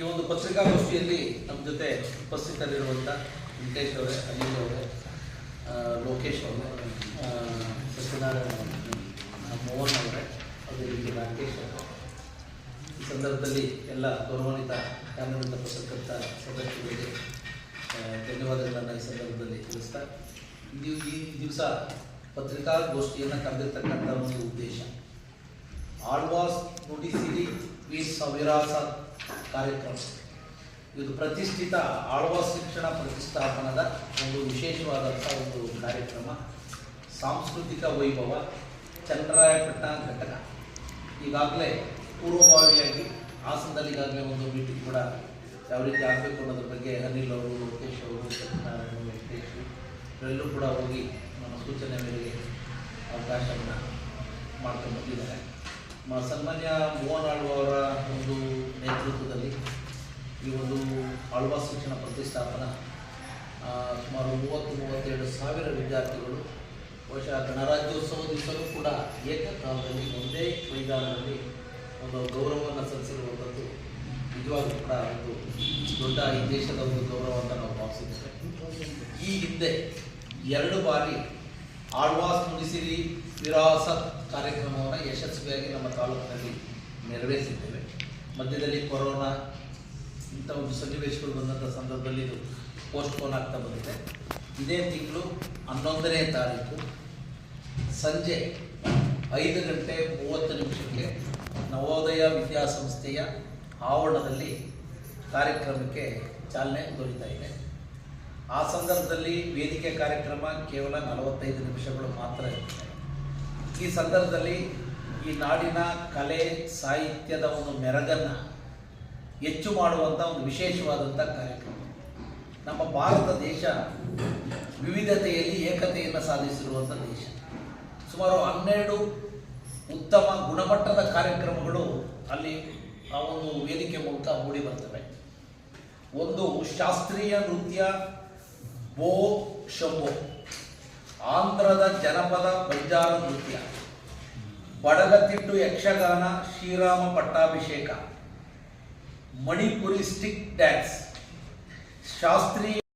ಈ ಒಂದು ಪತ್ರಿಕಾಗೋಷ್ಠಿಯಲ್ಲಿ ನಮ್ಮ ಜೊತೆ ಉಪಸ್ಥಿತರಿರುವಂಥ ವೆಂಕಟೇಶ್ ಅವರೇ, ಅನಿಲ್ ಅವರೇ ಲೋಕೇಶ್ ಅವರೇ ಸತ್ಯನಾರಾಯಣ ಮೋಹನ್ ಅವರೇ, ಅದೇ ರೀತಿ ರಾಕೇಶ್ ಅವರೇ. ಈ ಸಂದರ್ಭದಲ್ಲಿ ಎಲ್ಲ ಗೌರವಾನ್ವಿತ ಕಾನೂನಿತ ಪತ್ರಕರ್ತ ಸದಸ್ಯರಿಗೆ ಧನ್ಯವಾದಗಳನ್ನು ಈ ಸಂದರ್ಭದಲ್ಲಿ ತಿಳಿಸ್ತಾ ಈ ದಿವಸ ಪತ್ರಿಕಾಗೋಷ್ಠಿಯನ್ನು ಕರೆದಿರ್ತಕ್ಕಂಥ ಒಂದು ಉದ್ದೇಶ. ಆಳ್ವಾಸ್ ನುಡಿಸಿರಿ ವಿ ಸವಿರಾಸ ಕಾರ್ಯಕ್ರಮ ಇದು ಪ್ರತಿಷ್ಠಿತ ಆಳ್ವಾಸ್ ಶಿಕ್ಷಣ ಪ್ರತಿಷ್ಠಾಪನದ ಒಂದು ವಿಶೇಷವಾದಂಥ ಒಂದು ಕಾರ್ಯಕ್ರಮ. ಸಾಂಸ್ಕೃತಿಕ ವೈಭವ, ಚಂದ್ರಾಯಪಟ್ಟಣ ಘಟಕ. ಈಗಾಗಲೇ ಪೂರ್ವಭಾವಿಯಾಗಿ ಹಾಸನದಲ್ಲಿ ಈಗಾಗಲೇ ಒಂದು ಮೀಟಿಂಗ್ ಕೂಡ ಯಾವ ರೀತಿ ಆಗಬೇಕು ಅನ್ನೋದ್ರ ಬಗ್ಗೆ ಅನಿಲ್ ಅವರು ಲೋಕೇಶ್ ಅವರು, ಸತ್ಯನಾರಾಯಣ ವೆಂಕಟೇಶ್ ಇವರೆಲ್ಲರೂ ಕೂಡ ಹೋಗಿ ನಮ್ಮ ಸೂಚನೆ ಮೇರೆಗೆ ಅವಕಾಶವನ್ನು ಮಾಡ್ಕೊಂಡು ಬಂದಿದ್ದಾರೆ. ಸನ್ಮಾನ್ಯ ಮೋಹನ್ ಆಳ್ವ ಅವರ ಒಂದು ನೇತೃತ್ವದಲ್ಲಿ ಈ ಒಂದು ಆಳ್ವಾ ಶಿಕ್ಷಣ ಪ್ರತಿಷ್ಠಾಪನ ಸುಮಾರು ಮೂವತ್ತು, ಮೂವತ್ತೆರಡು ಸಾವಿರ ವಿದ್ಯಾರ್ಥಿಗಳು ಬಹುಶಃ ಗಣರಾಜ್ಯೋತ್ಸವ ದಿವಸವೂ ಕೂಡ ಏಕಕಾಲದಲ್ಲಿ ಒಂದೇ ಮೈದಾನದಲ್ಲಿ ಒಂದು ಗೌರವವನ್ನು ಸಲ್ಲಿಸಿರುವಂಥದ್ದು ನಿಜವಾಗ್ಲೂ ಕೂಡ ಒಂದು ದೊಡ್ಡ ಈ ದೇಶದ ಒಂದು ಗೌರವ ಅಂತ ನಾವು ಭಾವಿಸಿದ್ದೇವೆ. ಈ ಹಿಂದೆ ಎರಡು ಬಾರಿ ಆಳ್ವಾಸ್ ನುಡಿಸಿರಿ ವಿರಾಸತ್ ಕಾರ್ಯಕ್ರಮವನ್ನು ಯಶಸ್ವಿಯಾಗಿ ನಮ್ಮ ತಾಲೂಕಿನಲ್ಲಿ ನೆರವೇರಿಸಿದ್ದೇವೆ. ಮಧ್ಯದಲ್ಲಿ ಕೊರೋನಾ ಇಂಥ ಒಂದು ಸನ್ನಿವೇಶಗಳು ಬಂದಂಥ ಸಂದರ್ಭದಲ್ಲಿ ಇದು ಪೋಸ್ಟ್ಪೋನ್ ಆಗ್ತಾ ಬಂದಿದೆ. ಇದೇ ತಿಂಗಳು ಹನ್ನೊಂದನೇ ತಾರೀಕು ಸಂಜೆ ಐದು ಗಂಟೆ ಮೂವತ್ತು ನಿಮಿಷಕ್ಕೆ ನವೋದಯ ವಿದ್ಯಾಸಂಸ್ಥೆಯ ಆವರಣದಲ್ಲಿ ಕಾರ್ಯಕ್ರಮಕ್ಕೆ ಚಾಲನೆ ದೊರೀತಾ ಇದೆ. ಆ ಸಂದರ್ಭದಲ್ಲಿ ವೇದಿಕೆ ಕಾರ್ಯಕ್ರಮ ಕೇವಲ ನಲವತ್ತೈದು ನಿಮಿಷಗಳು ಮಾತ್ರ ಇರುತ್ತೆ. ಈ ಸಂದರ್ಭದಲ್ಲಿ ಈ ನಾಡಿನ ಕಲೆ ಸಾಹಿತ್ಯದ ಒಂದು ಮೆರಗನ್ನು ಹೆಚ್ಚು ಮಾಡುವಂಥ ಒಂದು ವಿಶೇಷವಾದಂಥ ಕಾರ್ಯಕ್ರಮ. ನಮ್ಮ ಭಾರತ ದೇಶ ವಿವಿಧತೆಯಲ್ಲಿ ಏಕತೆಯನ್ನು ಸಾಧಿಸಿರುವಂಥ ದೇಶ. ಸುಮಾರು ಹನ್ನೆರಡು ಉತ್ತಮ ಗುಣಮಟ್ಟದ ಕಾರ್ಯಕ್ರಮಗಳು ಅಲ್ಲಿ ಆ ಒಂದು ವೇದಿಕೆ ಮೂಲಕ ಮೂಡಿ ಬರ್ತವೆ. ಒಂದು ಶಾಸ್ತ್ರೀಯ ನೃತ್ಯ ಬೋ ಶಂಭೋ. ಆಂಧ್ರದ ಜನಪದ ಬಂಜಾರ ನೃತ್ಯ. ಬಡಗತಿಟ್ಟು ಯಕ್ಷಗಾನ ಶ್ರೀರಾಮ ಪಟ್ಟಾಭಿಷೇಕ. Manipuri stick dance. ಶಾಸ್ತ್ರೀಯ